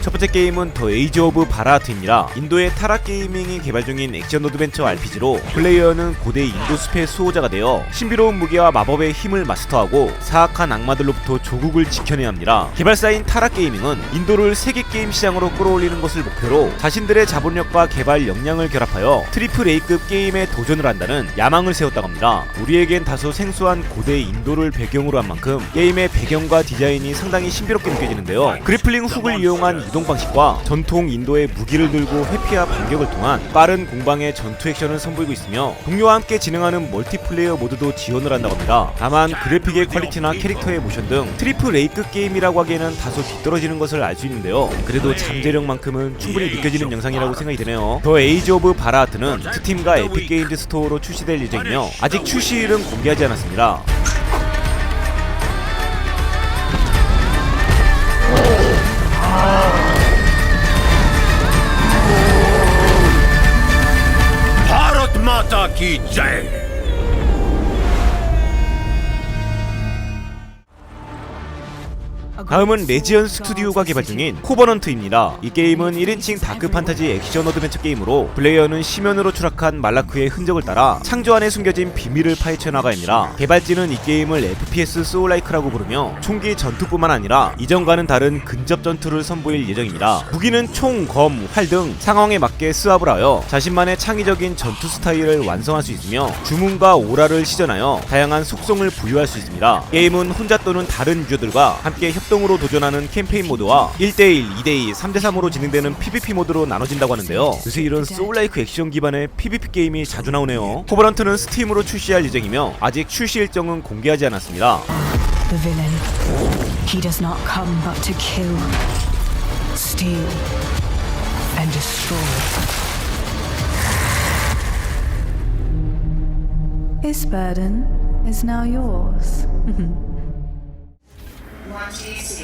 첫 번째 게임은 더 에이지 오브 바라하트입니다. 인도의 타라 게이밍이 개발 중인 액션 어드벤처 RPG로 플레이어는 고대 인도 숲의 수호자가 되어 신비로운 무기와 마법의 힘을 마스터하고 사악한 악마들로부터 조국을 지켜내야 합니다. 개발사인 타라 게이밍은 인도를 세계 게임 시장으로 끌어올리는 것을 목표로 자신들의 자본력과 개발 역량을 결합하여 트리플 A급 게임에 도전을 한다는 야망을 세웠다고 합니다. 우리에겐 다소 생소한 고대 인도를 배경으로 한 만큼 게임의 배경과 디자인이 상당히 신비롭게 느껴지는데요. 그래플링 훅을 이용한 이동 방식과 전통 인도의 무기를 들고 회피와 반격을 통한 빠른 공방의 전투 액션을 선보이고 있으며 동료와 함께 진행하는 멀티플레이어 모드도 지원을 한다고 합니다. 다만 그래픽의 퀄리티나 캐릭터의 모션 등 트리플 A급 게임이라고 하기에는 다소 뒤떨어지는 것을 알 수 있는데요. 그래도 잠재력만큼은 충분히 느껴지는 영상이라고 생각이 드네요. 더 에이지 오브 바라하트는 스팀과 에픽 게임즈 스토어로 출시될 예정이며 아직 출시일은 공개하지 않았습니다. माता की जय 다음은 레지언 스튜디오가 개발 중인 코버넌트입니다. 이 게임은 1인칭 다크 판타지 액션 어드벤처 게임으로 플레이어는 심연으로 추락한 말라크의 흔적을 따라 창조 안에 숨겨진 비밀을 파헤쳐 나가야 합니다. 개발진은 이 게임을 FPS 소울라이크라고 부르며 총기 전투뿐만 아니라 이전과는 다른 근접 전투를 선보일 예정입니다. 무기는 총, 검, 활 등 상황에 맞게 스왑을 하여 자신만의 창의적인 전투 스타일을 완성할 수 있으며 주문과 오라를 시전하여 다양한 속성을 부여할 수 있습니다. 게임은 혼자 또는 다른 유저들과 함께 협 동으로 도전하는 캠페인 모드와 1대1, 2대2, 3대3으로 진행되는 PVP 모드로 나눠진다고 하는데요. 요새 이런 소울라이크 액션 기반의 PVP 게임이 자주 나오네요. 코버런트는 스팀으로 출시할 예정이며 아직 출시 일정은 공개하지 않았습니다. The villain. He does not come but to kill, steal, and destroy. This burden is now yours.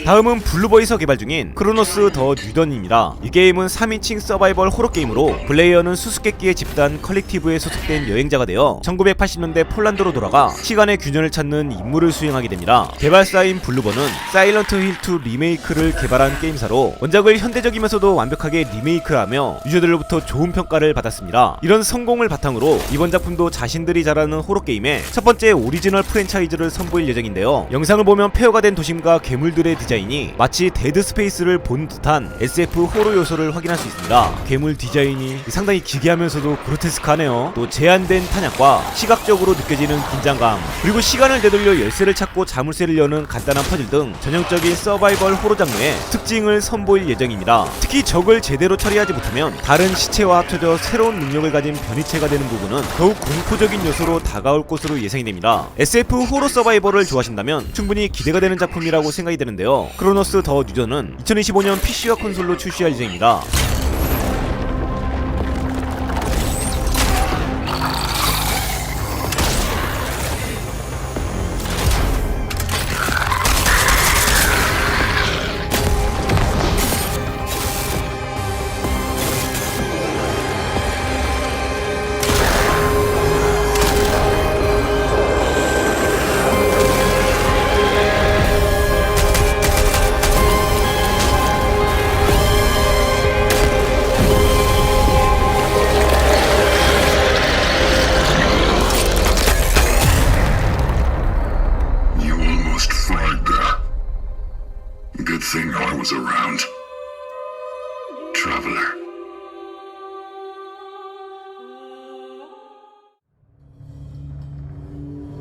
다음은 블루버이서 개발 중인 크로노스 더 뉴던입니다. 이 게임은 3인칭 서바이벌 호러 게임으로 플레이어는 수수께끼의 집단 컬렉티브에 소속된 여행자가 되어 1980년대 폴란드로 돌아가 시간의 균열을 찾는 임무를 수행하게 됩니다. 개발사인 블루버는 사일런트 힐 2 리메이크를 개발한 게임사로 원작을 현대적이면서도 완벽하게 리메이크하며 유저들로부터 좋은 평가를 받았습니다. 이런 성공을 바탕으로 이번 작품도 자신들이 잘하는 호러 게임의 첫 번째 오리지널 프랜차이즈를 선보일 예정인데요. 영상을 보면 폐허가 된 도심과 괴물들의 디자인이 마치 데드 스페이스를 본 듯한 SF 호러 요소를 확인할 수 있습니다. 괴물 디자인이 상당히 기괴하면서도 그로테스크하네요. 또 제한된 탄약과 시각적으로 느껴지는 긴장감, 그리고 시간을 되돌려 열쇠를 찾고 자물쇠를 여는 간단한 퍼즐 등 전형적인 서바이벌 호러 장르의 특징을 선보일 예정입니다. 특히 적을 제대로 처리하지 못하면 다른 시체와 합쳐져 새로운 능력을 가진 변이체가 되는 부분은 더욱 공포적인 요소로 다가올 것으로 예상이 됩니다. SF 호러 서바이벌을 좋아하신다면 충분히 기대가 되는 작품이라고 생각이 되는데요. 크로노스 더 뉴전은 2025년 PC와 콘솔로 출시할 예정입니다.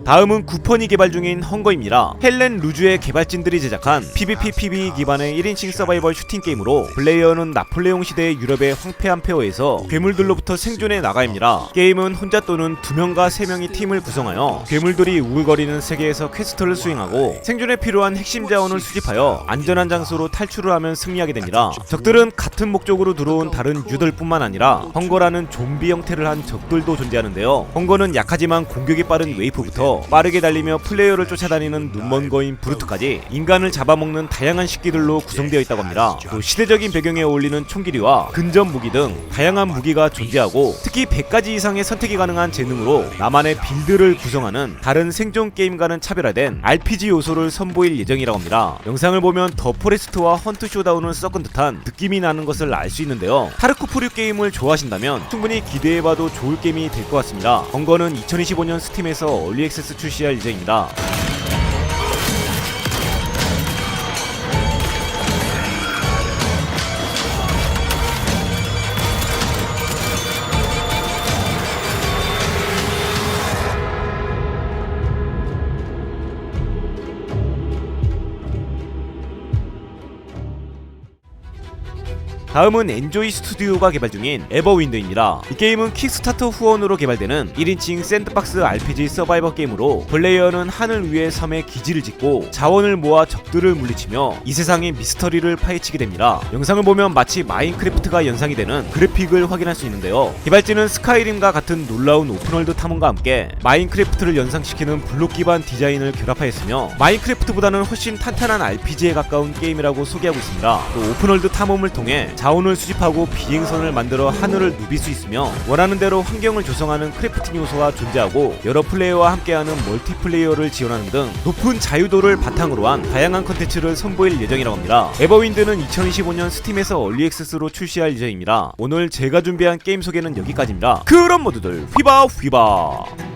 다음은 구펀이 개발 중인 헝거입니다. 헬렌 루즈의 개발진들이 제작한 PVP PvE 기반의 1인칭 서바이벌 슈팅 게임으로 플레이어는 나폴레옹 시대의 유럽의 황폐한 폐허에서 괴물들로부터 생존해 나가야 합니다. 게임은 혼자 또는 2명과 3명이 팀을 구성하여 괴물들이 우글거리는 세계에서 퀘스트를 수행하고 생존에 필요한 핵심 자원을 수집하여 안전한 장소로 탈출을 하면 승리하게 됩니다. 적들은 같은 목적으로 들어온 다른 유들뿐만 아니라 헝거라는 좀비 형태를 한 적들도 존재하는데요. 헝거는 약하지만 공격이 빠른 웨이프부터 빠르게 달리며 플레이어를 쫓아다니는 눈먼 거인 브루트까지 인간을 잡아먹는 다양한 식기들로 구성되어 있다고 합니다. 또 시대적인 배경에 어울리는 총기류와 근접 무기 등 다양한 무기가 존재하고 특히 100가지 이상의 선택이 가능한 재능으로 나만의 빌드를 구성하는 다른 생존 게임과는 차별화된 RPG 요소를 선보일 예정이라고 합니다. 영상을 보면 더 포레스트와 헌트 쇼다운을 섞은 듯한 느낌이 나는 것을 알 수 있는데요. 타르코프류 게임을 좋아하신다면 충분히 기대해봐도 좋을 게임이 될 것 같습니다. 번거는 2025년 스팀에서 얼리 액세 스 출시할 예정입니다. 다음은 엔조이 스튜디오가 개발 중인 에버윈드입니다. 이 게임은 킥스타터 후원으로 개발되는 1인칭 샌드박스 RPG 서바이버 게임으로 플레이어는 하늘 위의 섬에 기지를 짓고 자원을 모아 적들을 물리치며 이 세상의 미스터리를 파헤치게 됩니다. 영상을 보면 마치 마인크래프트가 연상이 되는 그래픽을 확인할 수 있는데요. 개발진은 스카이림과 같은 놀라운 오픈월드 탐험과 함께 마인크래프트를 연상시키는 블록 기반 디자인을 결합하였으며 마인크래프트보다는 훨씬 탄탄한 RPG에 가까운 게임이라고 소개하고 있습니다. 또 오픈월드 탐험을 통해 자원을 수집하고 비행선을 만들어 하늘을 누빌 수 있으며 원하는 대로 환경을 조성하는 크래프팅 요소가 존재하고 여러 플레이어와 함께하는 멀티플레이어를 지원하는 등 높은 자유도를 바탕으로 한 다양한 컨텐츠를 선보일 예정이라고 합니다. 에버윈드는 2025년 스팀에서 얼리 액세스로 출시할 예정입니다. 오늘 제가 준비한 게임 소개는 여기까지입니다. 그럼 모두들 휘바 휘바